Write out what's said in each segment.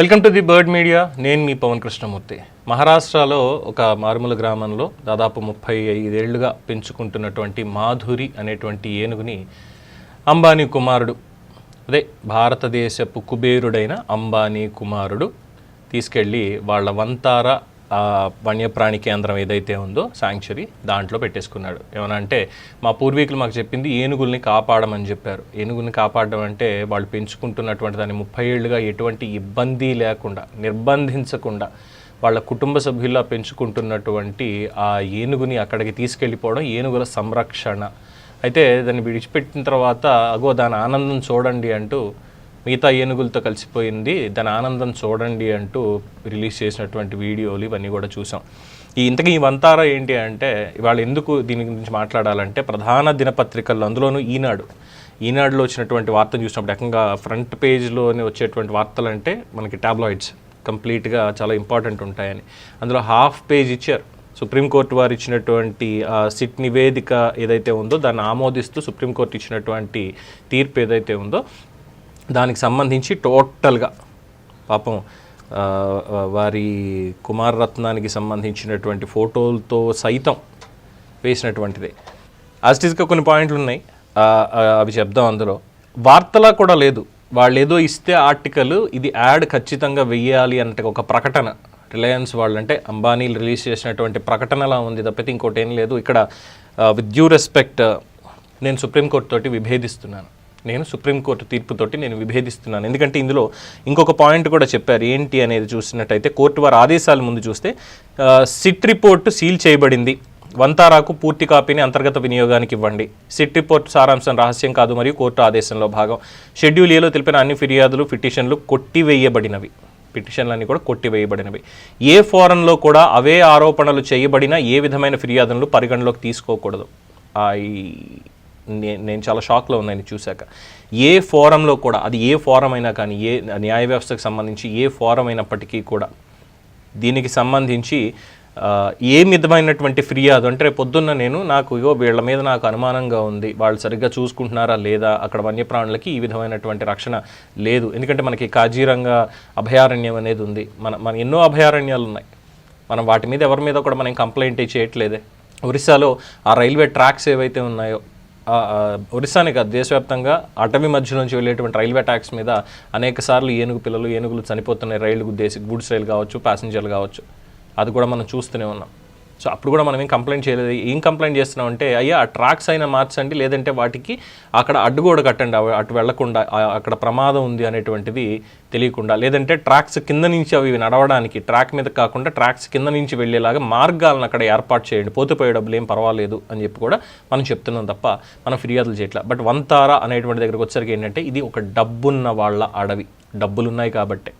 Welcome to the bird media. నేను మీ పవన్ కృష్ణమూర్తి. మహారాష్ట్రలో ఒక మారుమూల గ్రామంలో దాదాపు ముప్పై ఐదేళ్ళుగా పెంచుకుంటున్నటువంటి మాధురి అనేటువంటి ఏనుగుని అంబానీ కుమారుడు అదే భారతదేశపు కుబేరుడైన అంబానీ కుమారుడు తీసుకెళ్ళి వాళ్ళ వంతార వన్యప్రాణి కేంద్రం ఏదైతే ఉందో శాంక్చురీ దాంట్లో పెట్టేసుకున్నాడు. ఏమన్నా అంటే మా పూర్వీకులు మాకు చెప్పింది ఏనుగుల్ని కాపాడమని చెప్పారు. ఏనుగుల్ని కాపాడడం అంటే వాళ్ళు పెంచుకుంటున్నటువంటి దాన్ని ముప్పై ఏళ్ళుగా ఎటువంటి ఇబ్బంది లేకుండా నిర్బంధించకుండా వాళ్ళ కుటుంబ సభ్యుల్లా పెంచుకుంటున్నటువంటి ఆ ఏనుగుని అక్కడికి తీసుకెళ్ళిపోవడం ఏనుగుల సంరక్షణ. అయితే దాన్ని విడిచిపెట్టిన తర్వాత అగో దాని ఆనందం చూడండి అంటూ మిగతా ఏనుగులతో కలిసిపోయింది. దాని ఆనందం చూడండి అంటూ రిలీజ్ చేసినటువంటి వీడియోలు ఇవన్నీ కూడా చూసాం. ఈ ఇంతకీ ఈ వంతారా ఏంటి అంటే ఇవాళ ఎందుకు దీని గురించి మాట్లాడాలంటే ప్రధాన దినపత్రికల్లో అందులోనూ ఈనాడు ఈనాడులో వచ్చినటువంటి వార్తను చూసినప్పుడు ఏకంగా ఫ్రంట్ పేజ్లోనే వచ్చేటువంటి వార్తలు అంటే మనకి టాబ్లాయిడ్స్ కంప్లీట్గా చాలా ఇంపార్టెంట్ ఉంటాయని. అందులో హాఫ్ పేజ్ ఇచ్చారు. సుప్రీంకోర్టు వారు ఇచ్చినటువంటి సిట్ నివేదిక ఏదైతే ఉందో దాన్ని ఆమోదిస్తూ సుప్రీంకోర్టు ఇచ్చినటువంటి తీర్పు ఏదైతే ఉందో దానికి సంబంధించి టోటల్గా పాపం వారి కుమారరత్నానికి సంబంధించినటువంటి ఫోటోలతో సైతం వేసినటువంటిది. అస్టిస్గా కొన్ని పాయింట్లు ఉన్నాయి. అవి చెప్దాం అందులో. వార్తలా కూడా లేదు. వాళ్ళు ఏదో ఇస్తే ఆర్టికల్ ఇది యాడ్ ఖచ్చితంగా వెయ్యాలి అంటే ఒక ప్రకటన. రిలయన్స్ వాళ్ళంటే అంబానీలు రిలీజ్ చేసినటువంటి ప్రకటనలా ఉంది తప్పితే ఇంకోటి ఏం లేదు. ఇక్కడ విత్ డ్యూ రెస్పెక్ట్ నేను సుప్రీంకోర్టు తోటి విభేదిస్తున్నాను. నేను సుప్రీంకోర్టు తీర్పుతోటి నేను విభేదిస్తున్నాను. ఎందుకంటే ఇందులో ఇంకొక పాయింట్ కూడా చెప్పారు. ఏంటి అనేది చూసినట్టయితే కోర్టు వారి ఆదేశాల ముందు చూస్తే సిట్ రిపోర్టు సీల్ చేయబడింది. వంతారాకు పూర్తి కాపీని అంతర్గత వినియోగానికి ఇవ్వండి. సిట్ రిపోర్ట్ సారాంశం రహస్యం కాదు మరియు కోర్టు ఆదేశంలో భాగం. షెడ్యూల్ ఏలో తెలిపిన అన్ని ఫిర్యాదులు పిటిషన్లు కొట్టివేయబడినవి. పిటిషన్లన్నీ కూడా కొట్టివేయబడినవి. ఏ ఫోరంలో కూడా అవే ఆరోపణలు చేయబడిన ఏ విధమైన ఫిర్యాదులను పరిగణలోకి తీసుకోకూడదు. ఈ- నేను చాలా షాక్లో ఉన్నాయని చూశాక. ఏ ఫోరంలో కూడా అది ఏ ఫోరం అయినా కానీ ఏ న్యాయ వ్యవస్థకు సంబంధించి ఏ ఫోరం అయినప్పటికీ కూడా దీనికి సంబంధించి ఏ విధమైనటువంటి ఫిర్యాదు అంటే రేపు పొద్దున్న నేను నాకు ఇగో వీళ్ళ మీద నాకు అనుమానంగా ఉంది వాళ్ళు సరిగ్గా చూసుకుంటున్నారా లేదా అక్కడ వన్యప్రాణులకి ఈ విధమైనటువంటి రక్షణ లేదు. ఎందుకంటే మనకి కాజీరంగా అభయారణ్యం అనేది ఉంది. మన మన ఎన్నో అభయారణ్యాలు ఉన్నాయి. మనం వాటి మీద ఎవరి మీద కూడా మనం కంప్లైంట్ చేయట్లేదే. ఒరిస్సాలో ఆ రైల్వే ట్రాక్స్ ఏవైతే ఉన్నాయో ఒరిస్సానే కాదు దేశవ్యాప్తంగా అటవీ మధ్య నుంచి వెళ్ళేటువంటి రైల్వే ట్యాక్స్ మీద అనేక సార్లు ఏనుగు పిల్లలు ఏనుగులు చనిపోతున్నాయి. రైలు దేశ గూడ్స్ రైలు కావచ్చు ప్యాసింజర్లు కావచ్చు. అది కూడా మనం చూస్తూనే ఉన్నాం. సో అప్పుడు కూడా మనం ఏం కంప్లైంట్ చేయలేదు. ఏం కంప్లైంట్ చేస్తున్నాం అంటే అయ్యా ఆ ట్రాక్స్ అయినా మార్చండి లేదంటే వాటికి అక్కడ అడ్డుగోడ కట్టండి అటు వెళ్ళకుండా అక్కడ ప్రమాదం ఉంది అనేటువంటిది తెలియకుండా లేదంటే ట్రాక్స్ కింద నుంచి అవి నడవడానికి ట్రాక్ మీద కాకుండా ట్రాక్స్ కింద నుంచి వెళ్ళేలాగా మార్గాలను అక్కడ ఏర్పాటు చేయండి. పోతుపోయే డబ్బులు ఏం పర్వాలేదు అని చెప్పి కూడా మనం చెప్తున్నాం తప్ప మనం ఫిర్యాదులు చేయట్లా. బట్ వంతారా అనేటువంటి దగ్గరకు వచ్చరికి ఏంటంటే ఇది ఒక డబ్బున్న వాళ్ళ అడవి. డబ్బులున్నాయి కాబట్టే.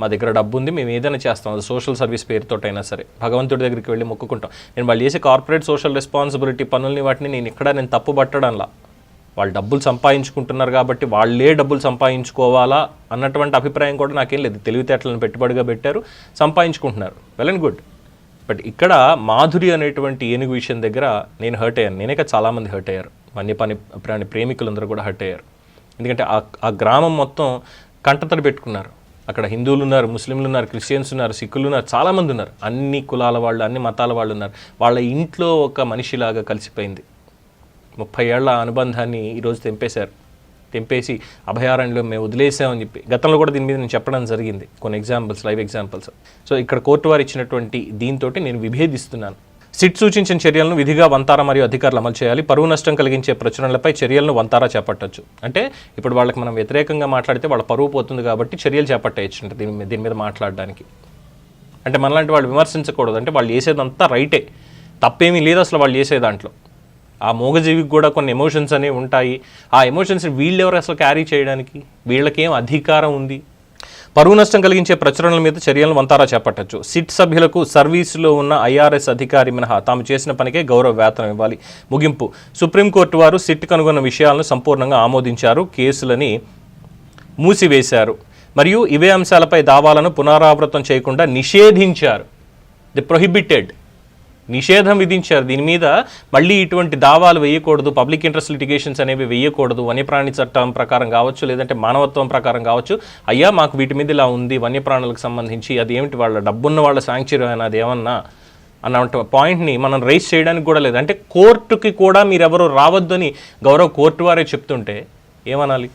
మా దగ్గర డబ్బు ఉంది మేము ఏదైనా చేస్తాం. అది సోషల్ సర్వీస్ పేరుతోటైనా సరే. భగవంతుడి దగ్గరికి వెళ్ళి మొక్కుకుంటాం. నేను వాళ్ళు చేసే కార్పొరేట్ సోషల్ రెస్పాన్సిబిలిటీ పనుల్ని వాటిని నేను ఇక్కడ నేను తప్పు పట్టడంలా. వాళ్ళు డబ్బులు సంపాదించుకుంటున్నారు కాబట్టి వాళ్ళే డబ్బులు సంపాదించుకోవాలా అన్నటువంటి అభిప్రాయం కూడా నాకేం లేదు. తెలివితేటలను పెట్టుబడిగా పెట్టారు సంపాదించుకుంటున్నారు. వెల్ అండ్ గుడ్ బట్ ఇక్కడ మాధురి అనేటువంటి ఏనుగు విషయం దగ్గర నేను హర్ట్ అయ్యాను. నేనే చాలామంది హర్ట్ అయ్యారు. వన్యపాని ప్రాణి ప్రేమికులందరూ కూడా హర్ట్ అయ్యారు. ఎందుకంటే ఆ ఆ గ్రామం మొత్తం కంటతడి పెట్టుకున్నారు. అక్కడ హిందువులు ఉన్నారు ముస్లింలు ఉన్నారు క్రిస్టియన్స్ ఉన్నారు సిక్కులు ఉన్నారు చాలామంది ఉన్నారు. అన్ని కులాల వాళ్ళు అన్ని మతాల వాళ్ళు ఉన్నారు. వాళ్ళ ఇంట్లో ఒక మనిషిలాగా కలిసిపోయింది. ముప్పై ఏళ్ళ అనుబంధాన్ని ఈరోజు తెంపేశారు. తెంపేసి అభయారణ్యంలో మేము వదిలేసామని చెప్పి గతంలో కూడా దీని మీద నేను చెప్పడం జరిగింది. కొన్ని ఎగ్జాంపుల్స్ లైవ్ ఎగ్జాంపుల్స్ సో ఇక్కడ కోర్టు వారు ఇచ్చినటువంటి దీంతో నేను విభేదిస్తున్నాను. సిట్ సూచించిన చర్యలను విధిగా వంతారా మరియు అధికారులు అమలు చేయాలి. పరువు నష్టం కలిగించే ప్రచురణలపై చర్యలను వంతారా చేపట్టొచ్చు. అంటే ఇప్పుడు వాళ్ళకి మనం వ్యతిరేకంగా మాట్లాడితే వాళ్ళ పరువు పోతుంది కాబట్టి చర్యలు చేపట్టేయచ్చు దీని దీని మీద మాట్లాడడానికి. అంటే మనలాంటి వాళ్ళు విమర్శించకూడదు. అంటే వాళ్ళు చేసేదంతా రైటే. తప్పేమీ లేదు అసలు వాళ్ళు చేసే దాంట్లో. ఆ మూగజీవికి కూడా కొన్ని ఎమోషన్స్ అనేవి ఉంటాయి. ఆ ఎమోషన్స్ వీళ్ళెవరు అసలు క్యారీ చేయడానికి? వీళ్ళకేం అధికారం ఉంది? పరువు నష్టం కలిగించే ప్రచురణల మీద చర్యలను వంతారా చేపట్టచ్చు. సిట్ సభ్యులకు సర్వీసులో ఉన్న ఐఆర్ఎస్ అధికారి మినహా తాము చేసిన పనికే గౌరవ వేతనం ఇవ్వాలి. ముగింపు. సుప్రీంకోర్టు వారు సిట్ కనుగొన్న విషయాలను సంపూర్ణంగా ఆమోదించారు. కేసులని మూసివేశారు. మరియు ఇవే అంశాలపై దావాలను పునరావృతం చేయకుండా నిషేధించారు. The prohibited. నిషేధం విధించారు. దీని మీద మళ్ళీ ఇటువంటి దావాలు వేయకూడదు పబ్లిక్ ఇంట్రెస్ట్ లిటిగేషన్స్ అనేవి వేయకూడదు వన్యప్రాణి చట్టం ప్రకారం కావచ్చు లేదంటే మానవత్వం ప్రకారం కావచ్చు. అయ్యా మాకు వీటి మీద ఇలా ఉంది వన్యప్రాణులకు సంబంధించి అది ఏమిటి వాళ్ళ డబ్బున్న వాళ్ళ శాంక్చురీ అది ఏమన్నా అన్న పాయింట్ని మనం రైస్ చేయడానికి కూడా లేదు. అంటే కోర్టుకి కూడా మీరెవరు రావద్దని గౌరవ కోర్టు వారే చెప్తుంటే ఏమనాలి?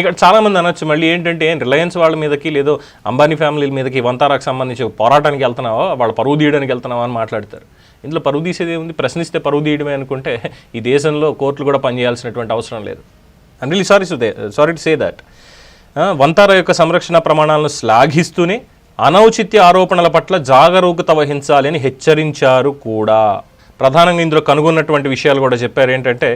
ఇక్కడ చాలామంది అనొచ్చు మళ్ళీ ఏంటంటే రిలయన్స్ వాళ్ళ మీదకి లేదో అంబానీ ఫ్యామిలీల మీదకి వంతారాకు సంబంధించి పోరాటానికి వెళ్తున్నావా వాళ్ళ పరువు తీయడానికి వెళ్తున్నావా అని మాట్లాడతారు. ఇందులో పరువు తీసేది ఏముంది? ప్రశ్నిస్తే పరువు తీయడమే అనుకుంటే ఈ దేశంలో కోర్టులు కూడా పనిచేయాల్సినటువంటి అవసరం లేదు. And really sorry సుదే sorry to say that Vantara యొక్క సంరక్షణ ప్రమాణాలను శ్లాఘిస్తూనే అనౌచిత్య ఆరోపణల పట్ల జాగరూకత వహించాలి అని హెచ్చరించారు కూడా. ప్రధానంగా ఇందులో కనుగొన్నటువంటి విషయాలు కూడా చెప్పారు ఏంటంటే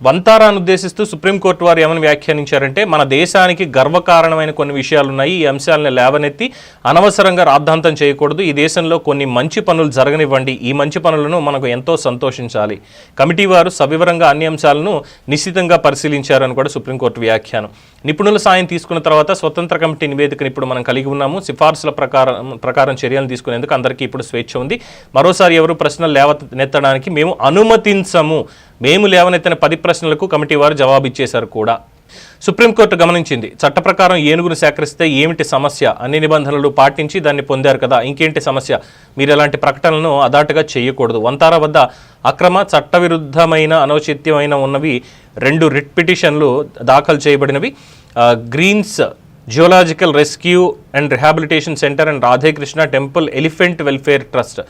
వంతారాను ఉద్దేశిస్తూ సుప్రీంకోర్టు వారు ఏమని వ్యాఖ్యానించారంటే మన దేశానికి గర్వకారణమైన కొన్ని విషయాలు ఉన్నాయి ఈ అంశాలను లేవనెత్తి అనవసరంగా రాద్ధాంతం చేయకూడదు ఈ దేశంలో కొన్ని మంచి పనులు జరగనివ్వండి ఈ మంచి పనులను మనకు ఎంతో సంతోషించాలి. కమిటీ వారు సవివరంగా అన్ని అంశాలను నిశ్చితంగా పరిశీలించారని కూడా సుప్రీంకోర్టు వ్యాఖ్యానం. నిపుణుల సాయం తీసుకున్న తర్వాత స్వతంత్ర కమిటీ నివేదికను ఇప్పుడు మనం కలిగి ఉన్నాము. సిఫార్సుల ప్రకారం ప్రకారం చర్యలు తీసుకునేందుకు అందరికీ ఇప్పుడు స్వేచ్ఛ ఉంది. మరోసారి ఎవరు ప్రశ్నలు లేవ నెత్తడానికి మేము అనుమతించము. మేము లేవనెత్తిన పది ప్రశ్నలకు కమిటీ వారు జవాబిచ్చేశారు కూడా. సుప్రీంకోర్టు గమనించింది చట్ట ప్రకారం ఏనుగును సేకరిస్తే ఏమిటి సమస్య? అన్ని నిబంధనలు పాటించి దాన్ని పొందారు కదా ఇంకేంటి సమస్య? మీరు ఎలాంటి ప్రకటనలను అదాటుగా చేయకూడదు. వంతారా వద్ద అక్రమ చట్టవిరుద్ధమైన అనౌచిత్యమైన ఉన్నవి రెండు రిట్ పిటిషన్లు దాఖలు చేయబడినవి. Greens geological rescue and rehabilitation centre and Radhekrishna temple elephant welfare trust.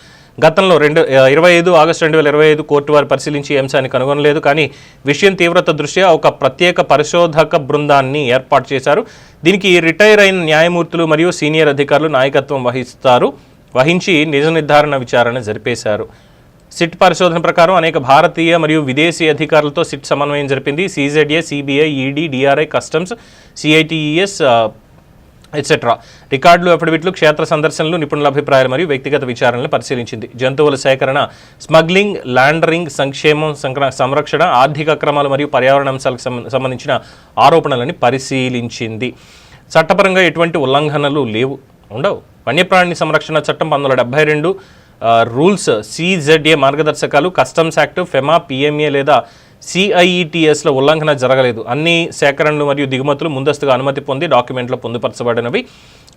గతంలో రెండు ఇరవై ఐదు ఆగస్టు రెండు వేల ఇరవై ఐదు కోర్టు వారు పరిశీలించి ఈ అంశాన్ని కనుగొనలేదు. కానీ విషయం తీవ్రత దృష్ట్యా ఒక ప్రత్యేక పరిశోధక బృందాన్ని ఏర్పాటు చేశారు. దీనికి రిటైర్ అయిన న్యాయమూర్తులు మరియు సీనియర్ అధికారులు నాయకత్వం వహిస్తారు వహించి నిజ నిర్ధారణ విచారణ జరిపేశారు. సిట్ పరిశోధన ప్రకారం అనేక భారతీయ మరియు విదేశీ అధికారులతో సిట్ సమన్వయం జరిపింది. CZA CBI ED DRI customs CITES etcetera రికార్డులు అఫిడవిట్లు క్షేత్ర సందర్శనలు నిపుణుల అభిప్రాయాలు మరియు వ్యక్తిగత విచారణలు పరిశీలించింది. జంతువుల సేకరణ స్మగ్లింగ్ ల్యాండరింగ్ సంక్షేమం సంక్ర- సంరక్షణ ఆర్థిక అక్రమాలు మరియు పర్యావరణ అంశాలకు సంబంధించిన ఆరోపణలని పరిశీలించింది. చట్టపరంగా ఎటువంటి ఉల్లంఘనలు లేవు. ఉండవు. వన్యప్రాణి సంరక్షణ చట్టం పంతొమ్మిది డెబ్బై రెండు రూల్స్ సిజెడ్ఏ మార్గదర్శకాలు కస్టమ్స్ యాక్ట్ ఫెమా పిఎంఏ లేదా సిఐఈటిఎస్ల ఉల్లంఘన జరగలేదు. అన్ని సేకరణలు మరియు దిగుమతులు ముందస్తుగా అనుమతి పొంది డాక్యుమెంట్లో పొందుపరచబడినవి.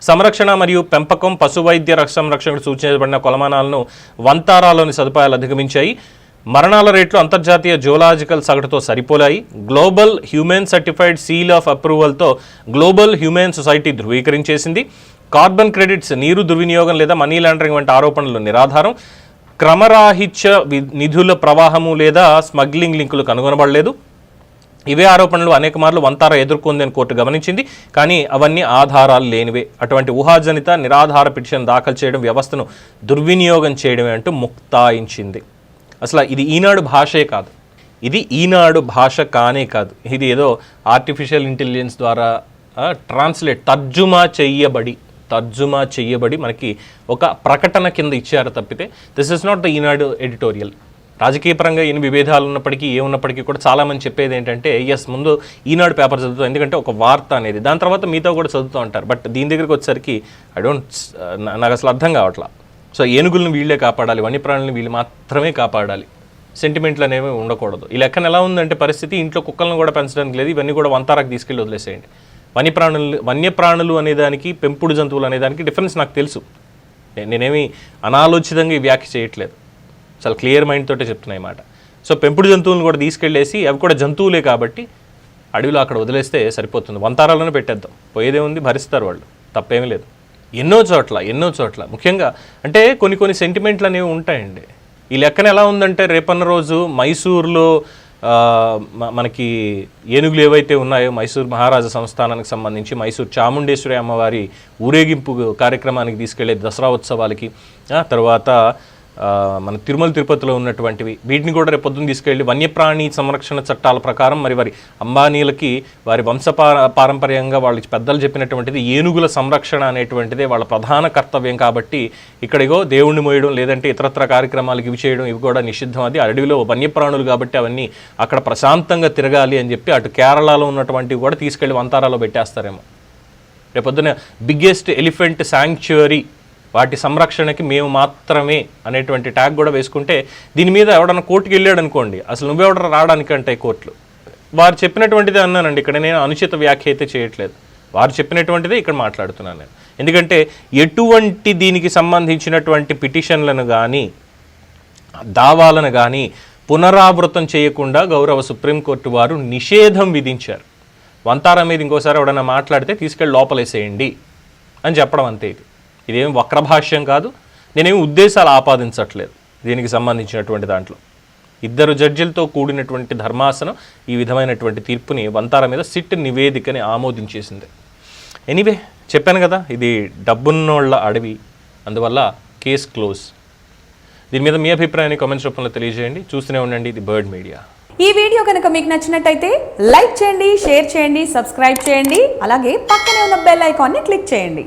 సంరక్షణ మరియు పెంపకం పశువైద్య రక్ష సంరక్షణకు సూచించబడిన కొలమానాలను వంతారాలోని సదుపాయాలు అధిగమించాయి. మరణాల రేట్లు అంతర్జాతీయ జువలాజికల్ సగటుతో సరిపోలాయి. Global humane certified seal of అప్రూవల్తో global human society ధృవీకరించేసింది. కార్బన్ క్రెడిట్స్ నీరు దుర్వినియోగం లేదా మనీ లాండరింగ్ వంటి ఆరోపణలు నిరాధారం. క్రమరాహిత్య వి- నిధుల ప్రవాహము లేదా స్మగ్లింగ్ లింకులు కనుగొనబడలేదు. ఇవే ఆరోపణలు అనేక మార్లు వంతార ఎదుర్కొందని కోర్టు గమనించింది. కానీ అవన్నీ ఆధారాలు లేనివే. అటువంటి ఊహాజనిత నిరాధార పిటిషన్ దాఖలు చేయడం వ్యవస్థను దుర్వినియోగం చేయడమే అంటూ ముక్తాయించింది. అసలు ఇది ఈనాడు భాషే కాదు. ఇది ఈనాడు భాష కానే కాదు. ఇది ఏదో ఆర్టిఫిషియల్ ఇంటెలిజెన్స్ ద్వారా ట్రాన్స్లేట్ తర్జుమా చెయ్యబడి తర్జుమా చేయబడి మనకి ఒక ప్రకటన కింద ఇచ్చారు తప్పితే this is not the Eenadu editorial రాజకీయ పరంగా ఎన్ని విభేదాలు ఉన్నప్పటికీ ఏమున్నప్పటికీ కూడా చాలామంది చెప్పేది ఏంటంటే ఎస్ ముందు ఈనాడు పేపర్ చదువుతాం ఎందుకంటే ఒక వార్త అనేది. దాని తర్వాత మీతో కూడా చదువుతూ ఉంటారు. బట్ దీని దగ్గరికి వచ్చేసరికి ఐ డోంట్ నాకు అసలు అర్థం కావట్లా. సో ఏనుగులను వీళ్ళే కాపాడాలి వన్యప్రాణులను వీళ్ళు మాత్రమే కాపాడాలి. సెంటిమెంట్లు అనేవి ఉండకూడదు. ఈ లెక్కన ఎలా ఉందంటే పరిస్థితి ఇంట్లో కుక్కలను కూడా పెంచడానికి లేదు ఇవన్నీ కూడా వంతారాకు తీసుకెళ్ళి వదిలేసేయండి. వన్యప్రాణులు వన్యప్రాణులు అనేదానికి పెంపుడు జంతువులు అనేదానికి డిఫరెన్స్ నాకు తెలుసు. నేనేమి అనాలోచితంగా ఈ వ్యాఖ్య చేయట్లేదు. చాలా క్లియర్ మైండ్ తోటే చెప్తున్నాయి మాట. సో పెంపుడు జంతువులను కూడా తీసుకెళ్ళేసి అవి కూడా జంతువులే కాబట్టి అడవిలో అక్కడ వదిలేస్తే సరిపోతుంది. వంతారాలను పెట్టేద్దాం. పోయేదే ఉంది భరిస్తారు వాళ్ళు. తప్పేమీ లేదు. ఎన్నో చోట్ల ఎన్నో చోట్ల. ముఖ్యంగా అంటే కొన్ని కొన్ని సెంటిమెంట్లు అనేవి ఉంటాయండి. ఈ లెక్కన ఎలా ఉందంటే రేపన్న రోజు మైసూర్లో మనకి ఏనుగులు ఏవైతే ఉన్నాయో మైసూర్ మహారాజా సంస్థానానికి సంబంధించి మైసూర్ చాముండేశ్వరి అమ్మవారి ఊరేగింపు కార్యక్రమానికి తీసుకెళ్ళే దసరా ఉత్సవాలకి తర్వాత మన తిరుమల తిరుపతిలో ఉన్నటువంటివి. వీటిని కూడా రేపు పొద్దున్న తీసుకెళ్ళి వన్యప్రాణి సంరక్షణ చట్టాల ప్రకారం మరి వారి అంబానీలకి వారి వంశ పారంపర్యంగా వాళ్ళకి పెద్దలు చెప్పినటువంటిది ఏనుగుల సంరక్షణ అనేటువంటిదే వాళ్ళ ప్రధాన కర్తవ్యం కాబట్టి ఇక్కడిగో దేవుణ్ణి మోయడం లేదంటే ఇతరత్ర కార్యక్రమాలకు ఇవి చేయడం ఇవి కూడా నిషిద్ధం. అది అడవిలో వన్యప్రాణులు కాబట్టి అవన్నీ అక్కడ ప్రశాంతంగా తిరగాలి అని చెప్పి అటు కేరళలో ఉన్నటువంటివి కూడా తీసుకెళ్ళి వంతారాలో పెట్టేస్తారేమో. రేపొద్దున బిగ్గెస్ట్ ఎలిఫెంట్ శాంక్చురీ వాటి సంరక్షణకి మేము మాత్రమే అనేటువంటి ట్యాగ్ కూడా వేసుకుంటే దీని మీద ఎవడన్నా కోర్టుకి వెళ్ళాడు అనుకోండి అసలు నువ్వెవడ రావడానికంటే కోర్టులు. వారు చెప్పినటువంటిది అన్నానండి ఇక్కడ నేను అనుచిత వ్యాఖ్య అయితే చేయట్లేదు. వారు చెప్పినటువంటిదే ఇక్కడ మాట్లాడుతున్నాను నేను. ఎందుకంటే ఎటువంటి దీనికి సంబంధించినటువంటి పిటిషన్లను కానీ దావాలను కానీ పునరావృతం చేయకుండా గౌరవ సుప్రీంకోర్టు వారు నిషేధం విధించారు. వంతారా మీద ఇంకోసారి ఎవడన్నా మాట్లాడితే తీసుకెళ్ళి లోపలేసేయండి అని చెప్పడం అంతే ఇది. ఇదేం వక్రభాష్యం కాదు. నేనేమి ఉద్దేశాలు ఆపాదించట్లేదు దీనికి సంబంధించినటువంటి దాంట్లో. ఇద్దరు జడ్జిలతో కూడినటువంటి ధర్మాసనం ఈ విధమైనటువంటి తీర్పుని వంతార మీద సిట్ నివేదికని ఆమోదించేసింది. ఎనీవే చెప్పాను కదా ఇది డబ్బున్నోళ్ళ అడవి అందువల్ల కేస్ క్లోజ్. దీని మీద మీ అభిప్రాయాన్ని కామెంట్స్ రూపంలో తెలియజేయండి. చూస్తూనే ఉండండి ఇది బర్డ్ మీడియా. ఈ వీడియో కనుక మీకు నచ్చినట్టయితే లైక్ చేయండి షేర్ చేయండి సబ్స్క్రైబ్ చేయండి అలాగే పక్కనే ఉన్న బెల్ ఐకాన్ని క్లిక్ చేయండి.